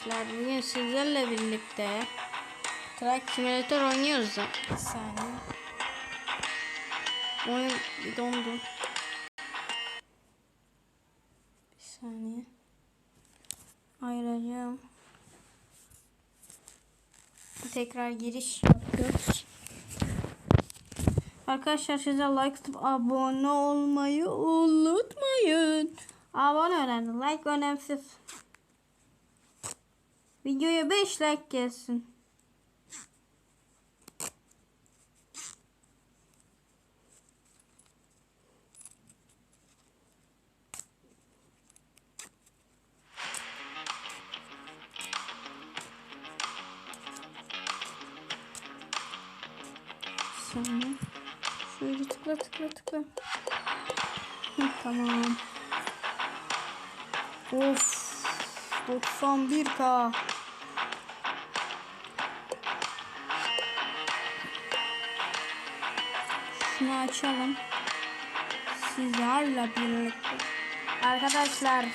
arkadaşlar bugün sizlerle birlikte Truck Simulator oynuyoruz. Bir saniye. Oyun bir dondu. Bir saniye. Ayıracağım. Tekrar giriş yapıyoruz. Arkadaşlar size like atıp abone olmayı unutmayın. Abone önemli. Like önemsiz. Videoya 5 like gelsin. Sonra şöyle tıkla tıkla tıkla. Tamam. Of. 91k. Şunu açalım. Sizlerle birlikte. Arkadaşlar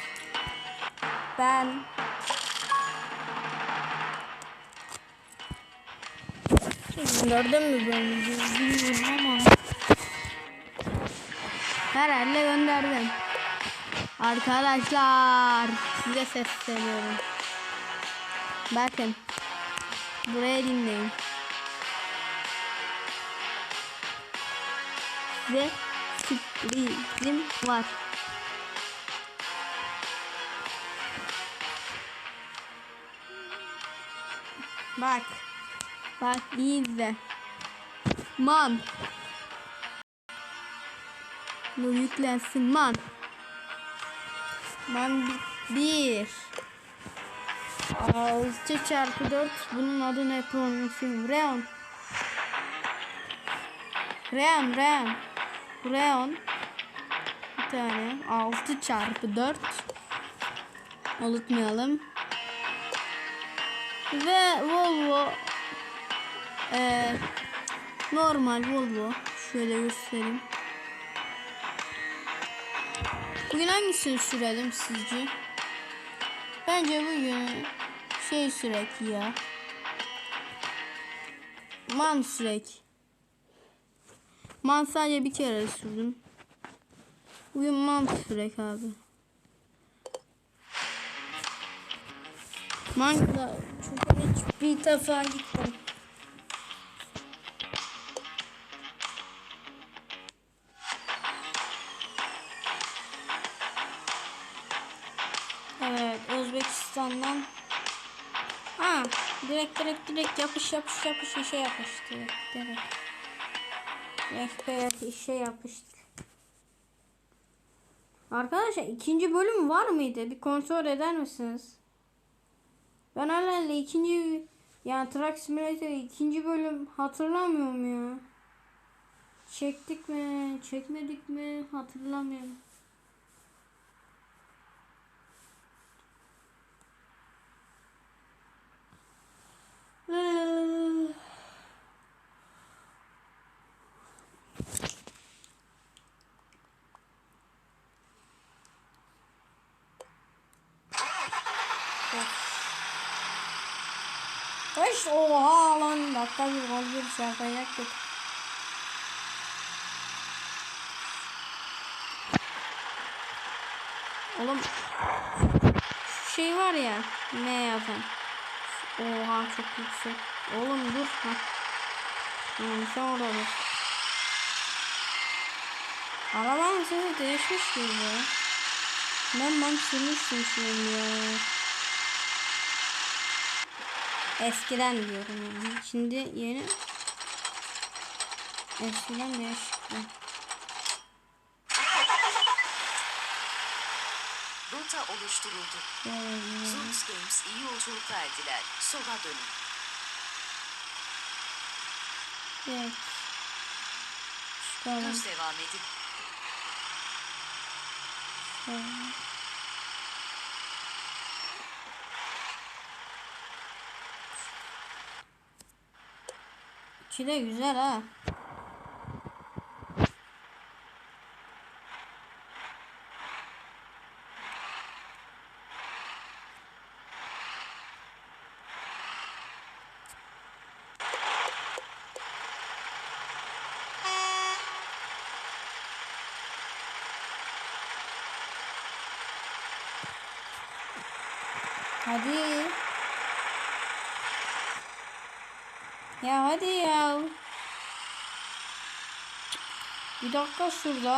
ben Gördün mü böyle bilmiyorum ama herhalde gönderdim. Arkadaşlar size sesleniyorum. Bakın buraya dinleyin. Size sürprizim var. Bak. Bak iyi izle. Man. Bu yüklensin man. Man bir. bir. 6 çarpı 4 bunun adı ne pronunciation? Reon. Reon, Reon. Reon. Bir tane. 6 çarpı 4. Unutmayalım. Ve Volvo ee, normal Volvo. Şöyle göstereyim. Bugün hangisini sürelim sizce? Bence bugün şey sürek ya. Man sürek. Man sadece bir kere sürdüm. Bugün man sürek abi. Man da çok hiç bir defa gittim. Evet Özbekistan'dan Ha direkt direkt direkt yapış yapış yapış işe yapıştı direkt. Direkt direkt işe yapıştı. Arkadaşlar ikinci bölüm var mıydı? Bir kontrol eder misiniz? Ben herhalde ikinci yani Truck Simulator ikinci bölüm hatırlamıyorum ya. Çektik mi? Çekmedik mi? Hatırlamıyorum. Kaç oha lan dakika bir gol bir şey yapacaktık. Oğlum şey var ya ne yazan. Oha çok yüksek. Oğlum dur ha. Yani sen orada. Arabanın sesi değişmiş gibi. Ben ben sürmüştüm şimdi ya. Eskiden diyorum yani. Şimdi yeni eskiden değişikti. Rota oluşturuldu. Zooms Games iyi yolculuk verdiler. Sola dönün. Evet. Çıkalım. Düz devam edin. Şöyle. Çile güzel ha. Hadi. Ya hadi ya. Bir dakika sürdü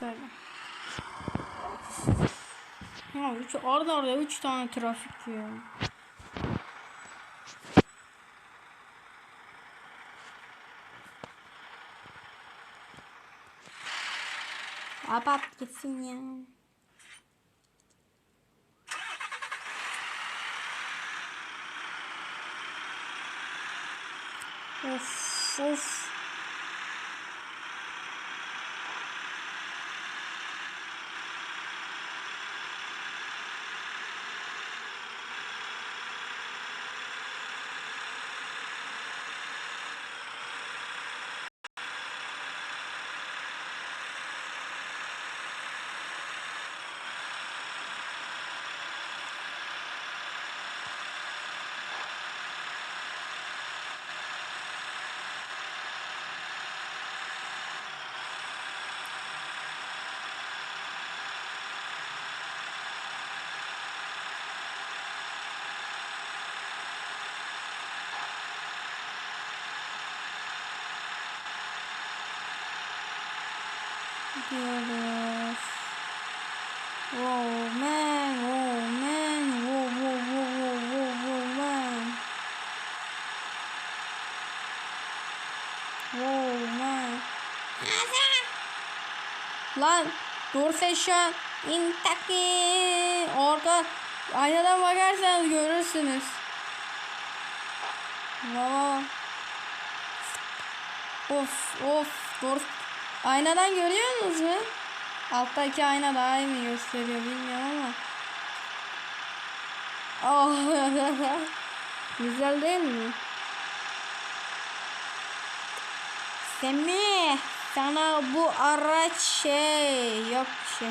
Şöyle. Ya üç, arda arda üç tane trafik ya. Abat gitsin ya. Of of. Gidiyoruz. Wow man, wow man, wow wow wow wow wow wow man. Wow man. Lan Dorse şu an intaki orada aynadan bakarsanız görürsünüz. Baba. Of of Dors Aynadan görüyor musunuz mu? Alttaki ayna daha iyi mi gösteriyor bilmiyorum ama. Oh. Güzel değil mi? Semih sana bu araç şey yok şey.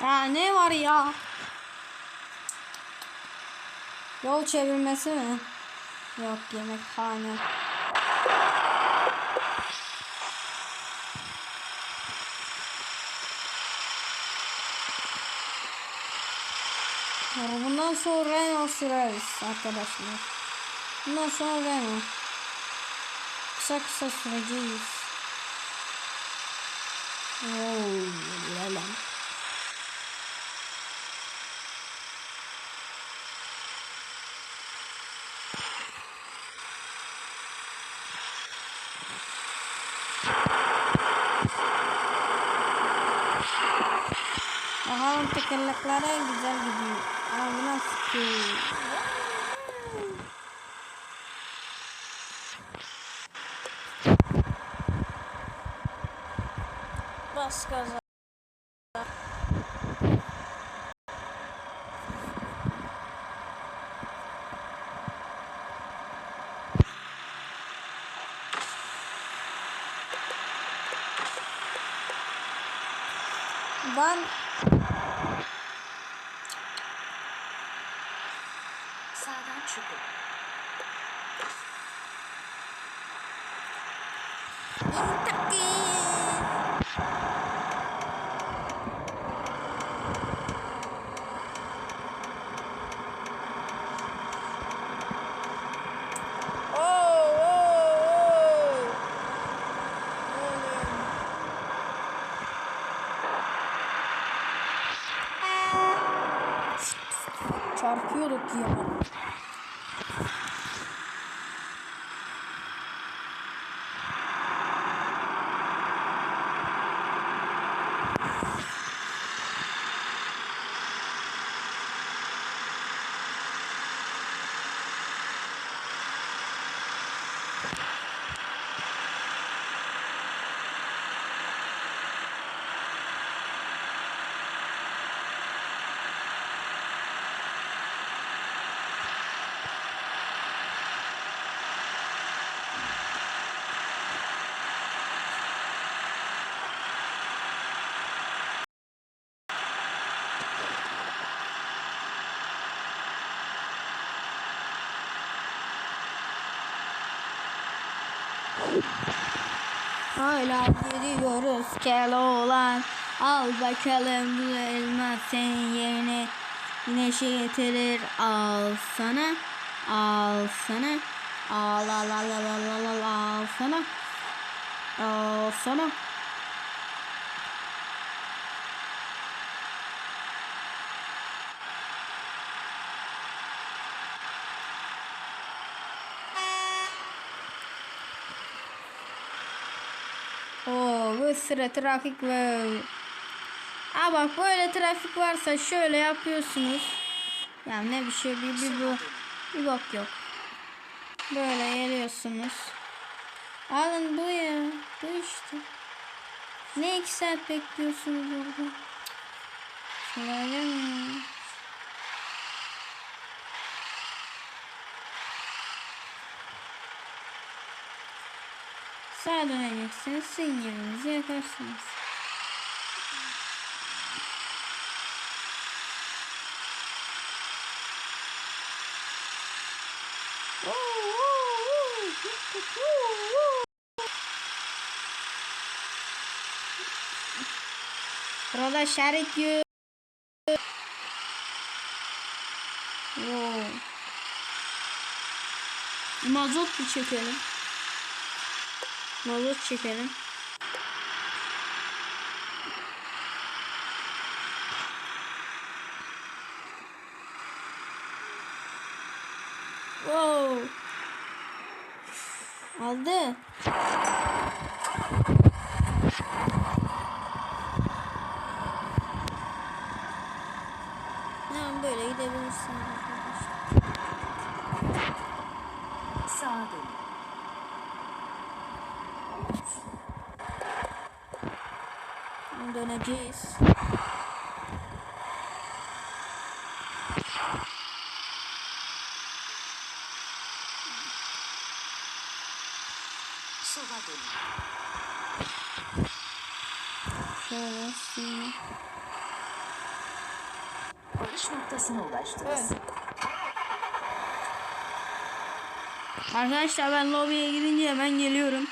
Ya ne var ya? Yol çevirmesi mi? Yok yemekhane. Bundan sonra Renault süreriz arkadaşlar. Bundan sonra Renault. Kısa kısa süreceğiz. Oo, lalam. Bakalım tekerleklere güzel gidiyor. Ağzına sıkıyor. Bas gaza. sağdan çıkın. çarpıyorduk ya. Hala gidiyoruz Keloğlan Al bakalım bu elma senin yerine. Güneşi getirir. Al sana Al sana. Al al al al al al al sana. Al sana Bir sıra trafik var. Aa bak böyle trafik varsa şöyle yapıyorsunuz. Ya ne bir şey bir, bir bu bir bak yok. Böyle geliyorsunuz. Alın bu ya. Bu işte. Ne iki saat bekliyorsunuz orada? Şöyle mi? Sağa döneceksiniz. Sinyalinizi yakarsınız. Burada şerit yok. Mazot bir çekelim. Mazot çekelim. Wow. Aldı. Tamam böyle gidebilirsiniz arkadaşlar. Sağa dönün. Döneceğiz. Sola dönün. Şöyle şimdi. Varış noktasına ulaştınız. Arkadaşlar ben lobiye girince hemen geliyorum.